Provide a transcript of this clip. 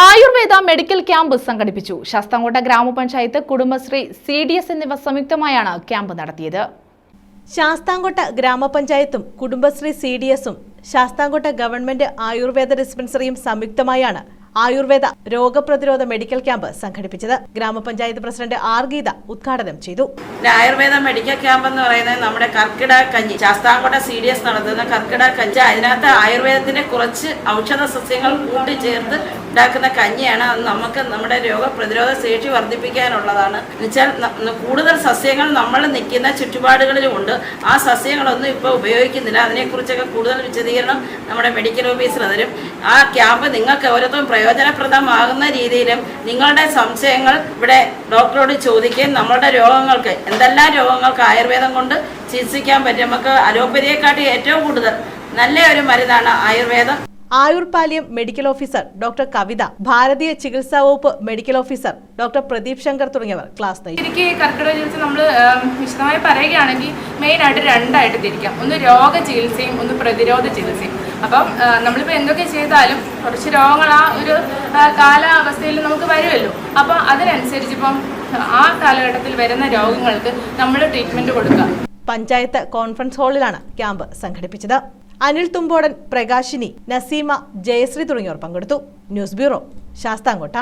Ayurveda medical camp സംഘടിപ്പിച്ചു. ശാസ്താംകോട്ട ഗ്രാമപഞ്ചായത്ത് Kudumbashree C D S എന്നിവ സംയുക്തമായാണ് ക്യാമ്പ് നടത്തിയത്. ശാസ്താംകോട്ട ഗ്രാമപഞ്ചായത്തും കുടുംബശ്രീ സി ഡി എസും ശാസ്താംകോട്ട ഗവൺമെന്റ് ആയുർവേദ ഡിസ്പെൻസറിയും സംയുക്തമായാണ് ആയുർവേദ രോഗപ്രതിരോധ മെഡിക്കൽ ക്യാമ്പ് സംഘടിപ്പിച്ചത്. ഗ്രാമപഞ്ചായത്ത് പ്രസിഡന്റ് ആർ ഗീത ഉദ്ഘാടനം ചെയ്തു. ആയുർവേദ മെഡിക്കൽ ക്യാമ്പ് എന്ന് പറയുന്നത് നമ്മുടെ കർക്കിട കഞ്ഞി. ശാസ്താംകോട്ട സി ഡി എസ് നടത്തുന്ന കർക്കിട കഞ്ഞി. അതിനകത്ത് ആയുർവേദത്തിന്റെ കുറച്ച് ഔഷധ സസ്യങ്ങൾ കൂട്ടിച്ചേർത്ത് ഉണ്ടാക്കുന്ന കഞ്ഞിയാണ് അത് നമുക്ക് നമ്മുടെ രോഗപ്രതിരോധ ശേഷി വർദ്ധിപ്പിക്കാനുള്ളതാണ്. എന്നുവെച്ചാൽ കൂടുതൽ സസ്യങ്ങൾ നമ്മൾ നിൽക്കുന്ന ചുറ്റുപാടുകളിലും ഉണ്ട്. ആ സസ്യങ്ങളൊന്നും ഇപ്പോൾ ഉപയോഗിക്കുന്നില്ല. അതിനെക്കുറിച്ചൊക്കെ കൂടുതൽ വിശദീകരണം നമ്മുടെ മെഡിക്കൽ ഓഫീസർ തരും. ആ ക്യാമ്പ് നിങ്ങൾക്ക് ഓരോരുത്തരും പ്രയോജനപ്രദമാകുന്ന രീതിയിലും നിങ്ങളുടെ സംശയങ്ങൾ ഇവിടെ ഡോക്ടറോട് ചോദിക്കുകയും നമ്മളുടെ രോഗങ്ങൾക്ക് എന്തെല്ലാം രോഗങ്ങൾക്ക് ആയുർവേദം കൊണ്ട് ചികിത്സിക്കാൻ പറ്റും? നമുക്ക് അലോപ്പതിയെക്കാട്ടി ഏറ്റവും കൂടുതൽ നല്ല ഒരു മരുന്നാണ് ആയുർവേദം. Ayurpaliyam medical officer doctor Kavitha ഭാരതീയ ചികിത്സാ വകുപ്പ് medical officer doctor Pradeep Shankar തുടങ്ങിയവർ ക്ലാസ് നയിച്ചു. എനിക്ക് കർക്കിടക ചികിത്സ നമ്മൾ വിശദമായി പറയുകയാണെങ്കിൽ മെയിൻ ആയിട്ട് രണ്ടായിട്ട് തിരിക്കാം. ഒന്ന് രോഗ ചികിത്സയും ഒന്ന് പ്രതിരോധ ചികിത്സയും. അപ്പം നമ്മളിപ്പോൾ എന്തൊക്കെ ചെയ്താലും കുറച്ച് രോഗങ്ങൾ ആ ഒരു കാലാവസ്ഥയിൽ നമുക്ക് വരുമല്ലോ. അപ്പോൾ അതിനനുസരിച്ച് ഇപ്പം ആ കാലഘട്ടത്തിൽ വരുന്ന രോഗങ്ങൾക്ക് നമ്മൾ ട്രീറ്റ്മെന്റ് കൊടുക്കുക പഞ്ചായത്ത് കോൺഫറൻസ് ഹാളിലാണ് ക്യാമ്പ് സംഘടിപ്പിച്ചത്. അനിൽ തുമ്പോടൻ പ്രകാശിനി നസീമ ജയശ്രീ തുടങ്ങിയവർ പങ്കെടുത്തു. News bureau Sasthamkotta.